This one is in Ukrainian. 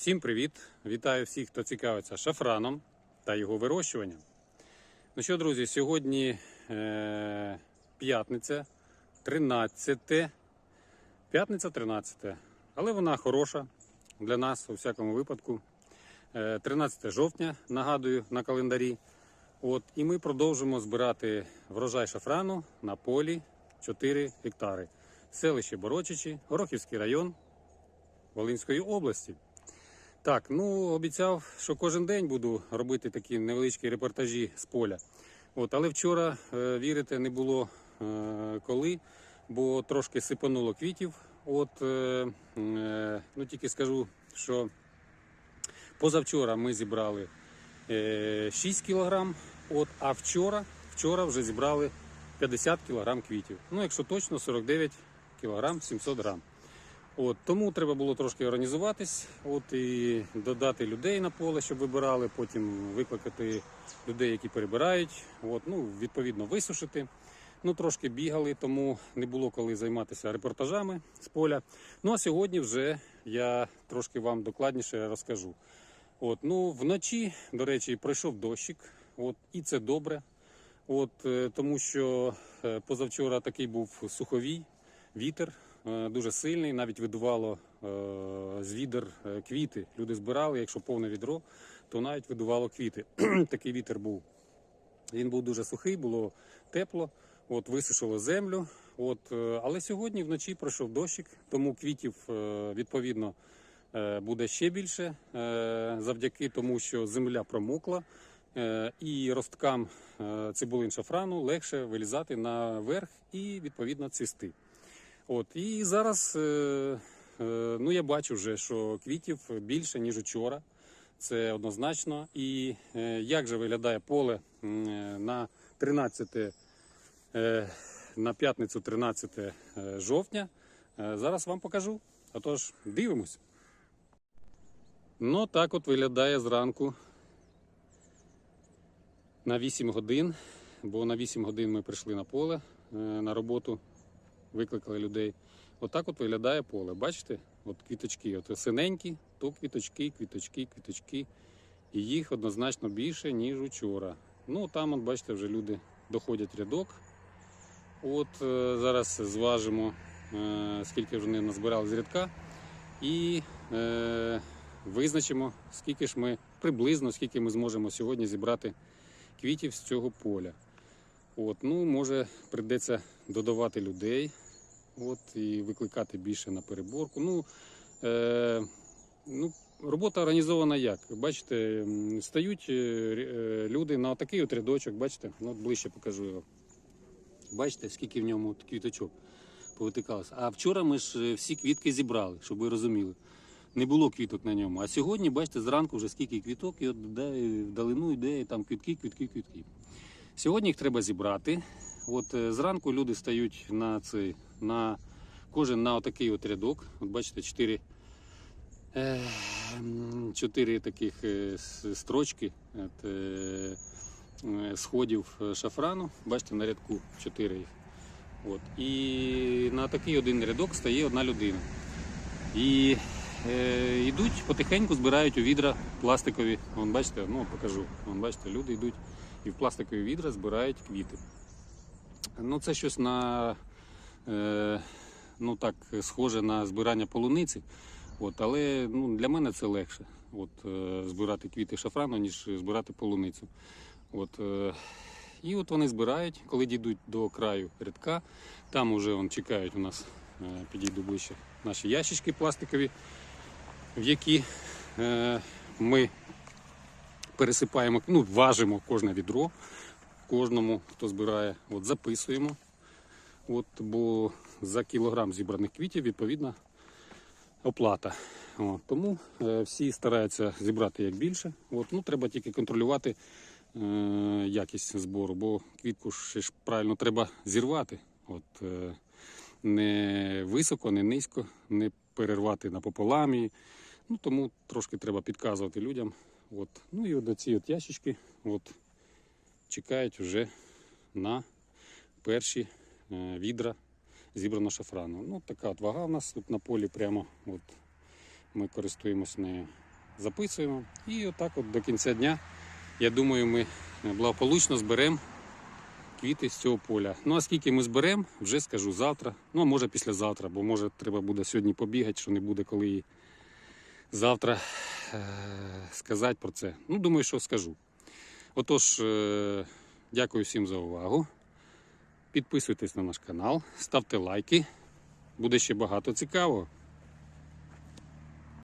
Всім привіт! Вітаю всіх, хто цікавиться шафраном та його вирощуванням. Ну що, друзі, сьогодні е, п'ятниця, 13. П'ятниця 13. Але вона хороша для нас у всякому випадку. Е, 13 жовтня, нагадую, на календарі. От, і ми продовжимо збирати врожай шафрану на полі 4 гектари. Селище Борочичі, Горохівський район Волинської області. Так, ну обіцяв, що кожен день буду робити такі невеличкі репортажі з поля. От, але вчора, е, вірите, не було е, коли, бо трошки сипануло квітів. От, е, е, ну тільки скажу, що позавчора ми зібрали е, 6 кілограм, от, а вчора, вчора вже зібрали 50 кілограм квітів. Ну, якщо точно, 49 кілограм 700 грам. От, тому треба було трошки організуватись, от, і додати людей на поле, щоб вибирали, потім викликати людей, які перебирають, от, ну, відповідно висушити. Ну, трошки бігали, тому не було коли займатися репортажами з поля. Ну а сьогодні вже я трошки вам докладніше розкажу. От, ну, вночі, до речі, пройшов дощик, от, і це добре. От, е, тому що е, позавчора такий був суховій вітер, дуже сильний, навіть видувало е, з відер е, квіти. Люди збирали, якщо повне відро, то навіть видувало квіти. Такий вітер був. Він був дуже сухий, було тепло, от, висушило землю. От, е, але сьогодні вночі пройшов дощик, тому квітів е, відповідно е, буде ще більше е, завдяки тому, що земля промокла. Е, І росткам е, цибулин шафрану легше вилізати наверх і відповідно цвісти. От і зараз е, е, ну я бачу вже, що квітів більше ніж учора. Це однозначно. І е, як же виглядає поле на 13 е, на п'ятницю 13 е, жовтня. Зараз вам покажу. Отож, дивимось. Ну, так от виглядає зранку на 8 годин, бо на 8 годин ми прийшли на поле на роботу, викликали людей. Отак от виглядає поле. Бачите? От квіточки, от синенькі, то квіточки, квіточки, квіточки. І їх однозначно більше, ніж учора. Ну там, от, бачите, вже люди доходять рядок. От е, зараз зважимо, е, скільки вже вони назбирали з рядка. І е, визначимо, скільки ж ми приблизно, скільки ми зможемо сьогодні зібрати квітів з цього поля. От, ну, може, прийдеться додавати людей от, і викликати більше на переборку. Ну, е, ну, робота організована як? Бачите, стають е, е, люди на такий от рядочок, бачите, ну, ближче покажу його. Бачите, скільки в ньому квіточок повитикалося. А вчора ми ж е, всі квітки зібрали, щоб ви розуміли. Не було квіток на ньому. А сьогодні, бачите, зранку вже скільки квіток, і от вдалину йде і там квітки, квітки, квітки. Сьогодні їх треба зібрати. От е, зранку люди стають на цей, на кожен на отакий от рядок. От бачите, чотири, е, чотири таких е, строчки от, сходів шафрану. Бачите, на рядку чотири їх. От. І на такий один рядок стає одна людина. І йдуть потихеньку, збирають у відра пластикові. Вон, бачите, ну покажу. Вон, бачите, люди йдуть і в пластикові відра збирають квіти. Ну, це щось на е, ну так, схоже на збирання полуниці. От, але ну, для мене це легше от, е, збирати квіти шафрану, ніж збирати полуницю. От, е, і от вони збирають, коли дійдуть до краю рядка, там вже чекають у нас, е, підійду ближче, наші ящички пластикові, в які е, ми пересипаємо, ну, важимо кожне відро, кожному, хто збирає, от, записуємо. От, бо за кілограм зібраних квітів відповідна оплата. От, тому е, всі стараються зібрати як більше. От, ну, треба тільки контролювати е, якість збору, бо квітку ще ж правильно треба зірвати. От, е, не високо, не низько, не перервати напополам її. Ну, тому трошки треба підказувати людям. От. Ну і от ці ящички от, чекають вже на перші е, відра зібрано шафрану. Ну, така от вага у нас тут на полі прямо. От, ми користуємось нею. записуємо. І отак от до кінця дня, я думаю, ми благополучно зберемо квіти з цього поля. Ну а скільки ми зберемо, вже скажу завтра. Ну, а може післязавтра, бо може треба буде сьогодні побігати, що не буде коли завтра е- сказати про це. Ну, думаю, що скажу. Отож, е- дякую всім за увагу. Підписуйтесь на наш канал, ставте лайки. Буде ще багато цікавого.